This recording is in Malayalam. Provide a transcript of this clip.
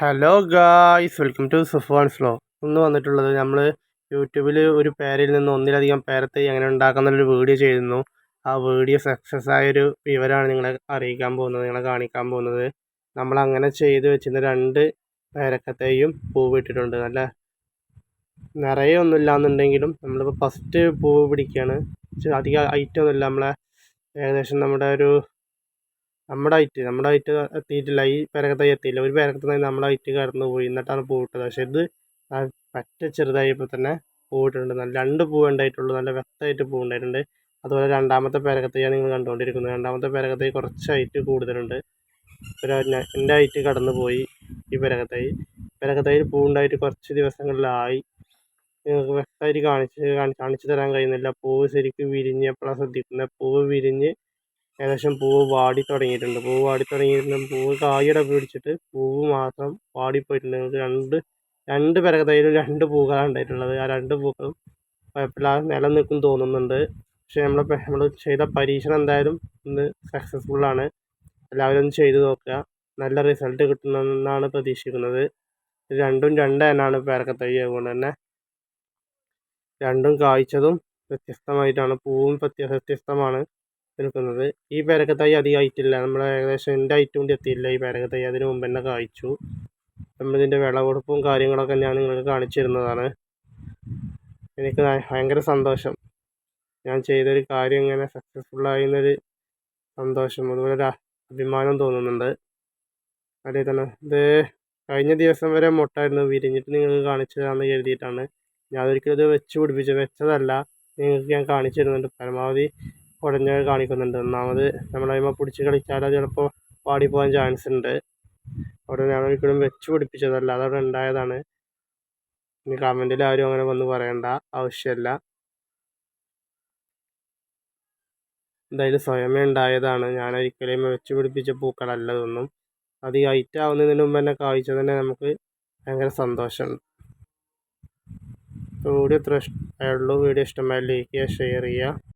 Hello guys welcome to Sufan flow ഇന്ന് വന്നിട്ടുള്ളത് നമ്മൾ യൂട്യൂബിൽ ഒരു പേരിൽ നിന്ന് ഒന്നിലധികം പേരത്തെ എങ്ങനെ ഉണ്ടാക്കുന്നൊരു വീഡിയോ ചെയ്തിരുന്നു. ആ വീഡിയോ സക്സസ് ആയൊരു വിവരമാണ് നിങ്ങളെ അറിയിക്കാൻ പോകുന്നത് നിങ്ങളെ കാണിക്കാൻ പോകുന്നത്. നമ്മൾ അങ്ങനെ ചെയ്ത് വെച്ചിരുന്ന രണ്ട് പേരക്കത്തെയും പൂവിട്ടിട്ടുണ്ട്. നല്ല നിറയെ ഒന്നുമില്ല എന്നുണ്ടെങ്കിലും നമ്മളിപ്പോൾ ഫസ്റ്റ് പൂവ് പിടിക്കുകയാണ് അധികം ഐറ്റം ഒന്നുമില്ല. നമ്മളെ ഏകദേശം നമ്മുടെ ഒരു നമ്മുടെ ഹൈറ്റ് നമ്മുടെ ഹൈറ്റ് എത്തിയിട്ടില്ല. ഈ പേരക്കത്തൈ എത്തിയില്ല. ഒരു പേരക്കത്തൈ നമ്മുടെ ഹൈറ്റ് കടന്നു പോയി. എന്നിട്ടാണ് പൂവിട്ടത് പക്ഷേ ഇത് പറ്റ ചെറുതായപ്പോൾ തന്നെ പൂവിട്ടുണ്ട് നല്ല രണ്ട് പൂവ് ഉണ്ടായിട്ടുള്ളൂ. നല്ല വ്യക്തമായിട്ട് പൂവ് ഉണ്ടായിട്ടുണ്ട്. അതുപോലെ രണ്ടാമത്തെ പേരക്കത്തൈയാണ് നിങ്ങൾ കണ്ടുകൊണ്ടിരിക്കുന്നത് രണ്ടാമത്തെ പേരക്കത്തൈ കുറച്ച് ഹൈറ്റ് കൂടുതലുണ്ട്. ഒരു എന്റെ ഹൈറ്റ് കടന്നു പോയി ഈ പേരക്കത്തൈ പേരക്കത്തൈയിൽ പൂവുണ്ടായിട്ട് കുറച്ച് ദിവസങ്ങളിലായി. നിങ്ങൾക്ക് വ്യക്തമായിട്ട് കാണിച്ച് കാണിച്ചു തരാൻ കഴിയുന്നില്ല. പൂവ് ശരിക്കും വിരിഞ്ഞ് എപ്പോഴാണ് ശ്രദ്ധിക്കുന്നത്. പൂവ് വിരിഞ്ഞ് ഏകദേശം പൂവ് വാടി തുടങ്ങിയിട്ടുണ്ട്. പൂവ് വാടി തുടങ്ങിയിട്ടുണ്ട് പൂവ് കായുടെ പിടിച്ചിട്ട് പൂവ് മാത്രം വാടിപ്പോയിട്ടുണ്ട്. രണ്ട് രണ്ട് പെരകതയിലും രണ്ട് പൂക്കളാണ് ഉണ്ടായിട്ടുള്ളത്. ആ രണ്ട് പൂക്കളും കുഴപ്പമില്ലാതെ നിലനിൽക്കും തോന്നുന്നുണ്ട്. പക്ഷേ നമ്മൾ നമ്മൾ ചെയ്ത പരീക്ഷണം എന്തായാലും ഇന്ന് സക്സസ്ഫുള്ളാണ് എല്ലാവരും ഒന്ന് ചെയ്ത് നോക്കുക. നല്ല റിസൾട്ട് കിട്ടുമെന്നാണ് പ്രതീക്ഷിക്കുന്നത്. രണ്ടും രണ്ട് തന്നെയാണ് പേരക്കത്തൈ അതുകൊണ്ട് തന്നെ. രണ്ടും കായ്ച്ചതും വ്യത്യസ്തമായിട്ടാണ്. പൂവും വ്യത്യസ്തമാണ്. നിൽക്കുന്നത് ഈ പേരക്കത്തൈ അധികം ആയിട്ടില്ല നമ്മൾ ഏകദേശം എന്റെ ഹൈറ്റ് കൊണ്ട് എത്തിയില്ല ഈ പേരക്ക തൈ. അതിന് മുമ്പ് തന്നെ കായ്ച്ചു. നമ്മളിതിന്റെ വിളവെടുപ്പും കാര്യങ്ങളൊക്കെ ഞാൻ നിങ്ങൾക്ക് കാണിച്ചു തരുന്നതാണ് എനിക്ക് ഭയങ്കര സന്തോഷം. ഞാൻ ചെയ്തൊരു കാര്യം ഇങ്ങനെ സക്സസ്ഫുള്ളായി എന്നൊരു സന്തോഷം. അതുപോലെ ഒരു അഭിമാനം തോന്നുന്നുണ്ട്. അതേ തന്നെ. ഇത് കഴിഞ്ഞ ദിവസം വരെ മുട്ടായിരുന്നു. വിരിഞ്ഞിട്ട് നിങ്ങൾക്ക് കാണിച്ചു തരാമെന്ന് കരുതിയിട്ടാണ്. ഞാൻ ഒരിക്കലും ഇത് വെച്ച് പിടിപ്പിച്ചു വെച്ചതല്ല. നിങ്ങൾക്ക് ഞാൻ കാണിച്ചു തരുന്നുണ്ട് പരമാവധി ഉടഞ്ഞ കാണിക്കുന്നുണ്ട്. ഒന്നാമത് നമ്മളതിമ പിടിച്ച് കളിച്ചാൽ അത് ചിലപ്പോൾ പാടിപ്പോകാൻ ചാൻസ് ഉണ്ട്. അവിടെ ഞാൻ ഒരിക്കലും വെച്ച് പിടിപ്പിച്ചതല്ല. അതവിടെ ഉണ്ടായതാണ്. ഇനി കമന്റിൽ ആരും അങ്ങനെ വന്ന് പറയണ്ട. ആവശ്യമില്ല എന്തായാലും സ്വയമേ ഉണ്ടായതാണ്. ഞാൻ ഒരിക്കലും വെച്ച് പിടിപ്പിച്ച പൂക്കളല്ല ഇതൊന്നും. അത് ഈ ഹൈറ്റ് ആവുന്നതിന് മുമ്പ് തന്നെ കാഴ്ച തന്നെ നമുക്ക് ഭയങ്കര സന്തോഷമുണ്ട് വീഡിയോ ഇത്ര ഇഷ്ടമായുള്ളൂ വീഡിയോ ഇഷ്ടമായി ലൈക്ക് ചെയ്യുക ഷെയർ ചെയ്യുക.